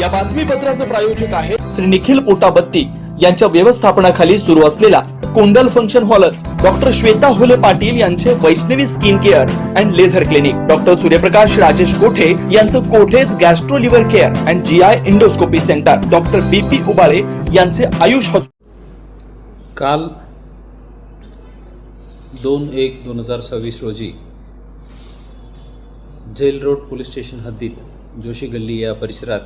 या बातमीपत्राचे प्रायोजक आहे श्री निखिल पोटाबत्ती. यांच्या व्यवस्थापनाखाली सुरू असलेला कोंडल फंक्शन हॉलच डॉक्टर श्वेता होले पाटील यांचे Vaishnavi skin care and laser clinic. Doctor Suryaprakash Rajesh Kothe यांचं Kothe's gastro liver care and G I endoscopy centre. Doctor B P Ubale यांचे आयुष हॉस्पिटल. काल दोन एक दोन हजार सव्वीस रोजी जेल रोड पोलीस स्टेशन हद्दीत जोशी गल्ली या परिसरात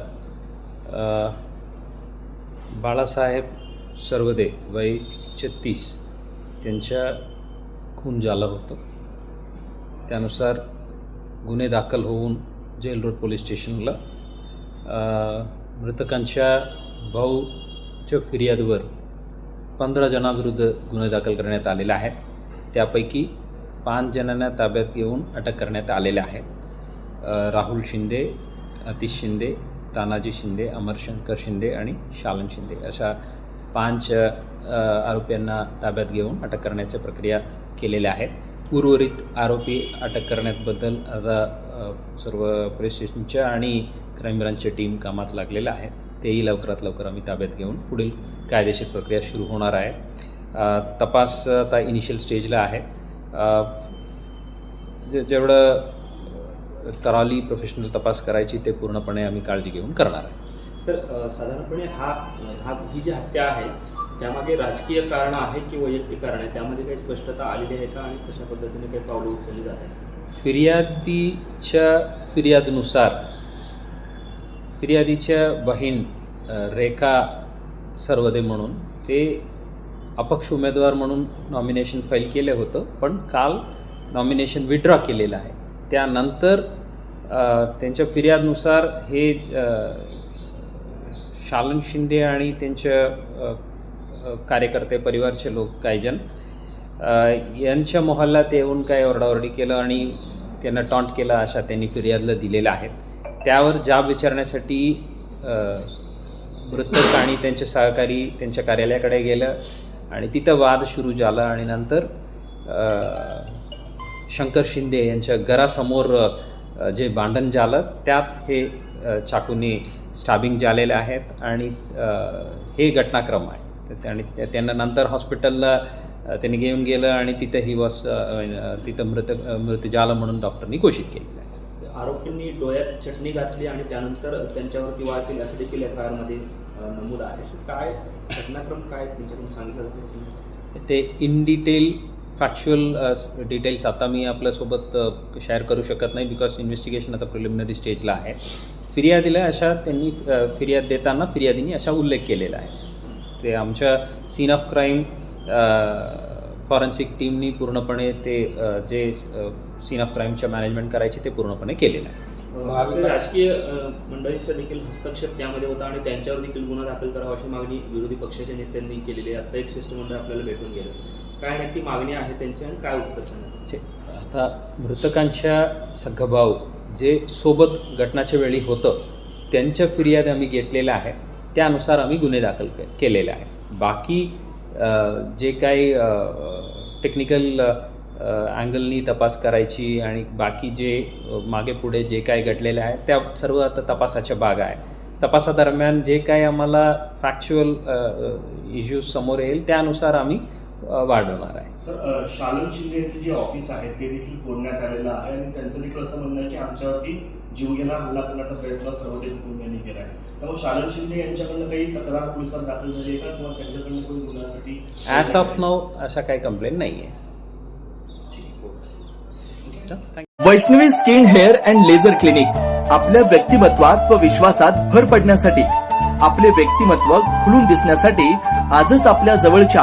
बाळासाहेब सर्वदे वय छत्तीस त्यांच्या खून झालं होतं. त्यानुसार गुन्हे दाखल होऊन जेल रोड पोलीस स्टेशनला मृतकांच्या भाऊच्या फिर्यादवर पंधरा जणांविरुद्ध गुन्हे दाखल करण्यात आलेले आहेत. त्यापैकी पाच जणांना ताब्यात घेऊन अटक करण्यात आलेल्या आहेत. राहुल शिंदे अतिश शिंदे तानाजी शिंदे अमरशंकर शिंदे आणि शालन शिंदे अशा पाच आरोपींना ताब्यात घेऊन अटक करण्याच्या प्रक्रिया केलेल्या आहेत. उर्वरित आरोपी अटक करण्याबद्दल आता सर्व पोलीस स्टेशनच्या आणि क्राईम ब्रांचच्या टीम कामात लागलेल्या आहेत. तेही लवकरात लवकर आम्ही ताब्यात घेऊन पुढील कायदेशीर प्रक्रिया सुरू होणार आहे. तपास आता इनिशियल स्टेजला आहे जे जेवढं अ, तरावली प्रोफेशनल तपास करायची ते पूर्णपणे आम्ही काळजी घेऊन करणार आहे. सर साधारणपणे हा हा ही जी हत्या आहे त्यामागे राजकीय कारण आहे की वैयक्तिक कारण आहे? त्यामध्ये काही स्पष्टता आलेली आहे का आणि तशा पद्धतीने काही पावलं उचलली जात आहे फिर्यादीच्या फिर्यादनुसार फिर्यादीच्या बहीण रेखा सर्वदे म्हणून ते अपक्ष उमेदवार म्हणून नॉमिनेशन फाईल केलं होतं पण काल नॉमिनेशन विड्रॉ केलेलं आहे. त्यानंतर त्यांच्या फिर्यादनुसार हे शालन शिंदे आणि त्यांच्या कार्यकर्ते परिवारचे लोक काही जण मोहल्ला यांच्या मोहल्ल्यात येऊन काय ओरडाओरडी केलं आणि त्यांना टॉन्ट केला अशा त्यांनी फिर्यादला दिलेल्या आहेत. त्यावर जाब विचारण्यासाठी मृतक आणि त्यांचे सहकारी त्यांच्या कार्यालयाकडे गेलं आणि तिथं वाद सुरू झाला आणि नंतर शंकर शिंदे यांच्या घरासमोर जे भांडण झालं त्यात हे चाकूने स्टाबिंग झालेले आहेत आणि हे घटनाक्रम आहे. आणि त्या- त्यांना नंतर हॉस्पिटलला त्यांनी घेऊन गेलं आणि तिथं ही वस तिथं मृत मृत झालं म्हणून डॉक्टरनी घोषित केलेलं आहे. आरोपींनी डोळ्यात चटणी घातली आणि त्यानंतर त्यांच्यावरती वार केली असं देखील एफ आय आरमध्ये नमूद आहे. काय घटनाक्रम काय त्यांच्याकडून सांगितलं ते in detail factual details uh, आता मी आपल्यासोबत uh, शेअर करू शकत नाही बिकॉज इन्व्हेस्टिगेशन आता प्रिलिमिनरी स्टेजला आहे. फिर्यादीला अशा त्यांनी uh, फिर्याद देताना फिर्यादीने अशा उल्लेख केलेला आहे. ते आमच्या सीन ऑफ क्राईम फॉरेन्सिक टीमनी पूर्णपणे ते जे सीन ऑफ क्राईमच्या मॅनेजमेंट करायचे ते पूर्णपणे केलेलं आहे. राजकीय मंडळींचा देखील हस्तक्षेप त्यामध्ये होता आणि त्यांच्यावर देखील गुन्हा दाखल करावा अशी मागणी विरोधी पक्षाच्या नेत्यांनी केलेली आहे. आता एक शिष्टमंडळ आपल्याला भेटून गेलं. काय नक्की मागणी आहे त्यांची आणि काय उत्तर आता मृतकांच्या सगभाव जे सोबत घटनाच्या वेळी होतं त्यांच्या फिर्याद आम्ही घेतलेल्या आहेत. त्यानुसार आम्ही गुन्हे दाखल के केलेले आहे बाकी जे काही टेक्निकल अँगलनी तपास करायची आणि बाकी जे मागे पुढे जे काय घडलेले आहे त्या सर्व आता तपासाच्या भाग आहे. तपासादरम्यान जे काही आम्हाला फॅक्च्युअल इश्यूज समोर येईल त्यानुसार आम्ही वाढवणार आहे. सर शालन शिंदे यांचे जे ऑफिस आहे ते देखील फोडण्यात आलेलं आहे आणि त्यांचं देखील असं म्हणणं आहे की आमच्यावरती जीवघेणा हल्ला करण्याचा प्रयत्न सर्व ते कुटुंबियांनी केला आहे. त्यामुळे शालन शिंदे यांच्याकडनं काही तक्रार पोलिसात दाखल झाली आहे का किंवा त्यांच्याकडनं कोणी गुन्ह्यासाठी ॲज ऑफ नाव असा काही कंप्लेंट नाही आहे Vaishnavi skin hair and laser clinic आपल्या व्यक्तिमत्वात व विश्वासात भर पडण्यासाठी आपले व्यक्तिमत्व खुलून दिसण्यासाठी आजच आपल्या जवळच्या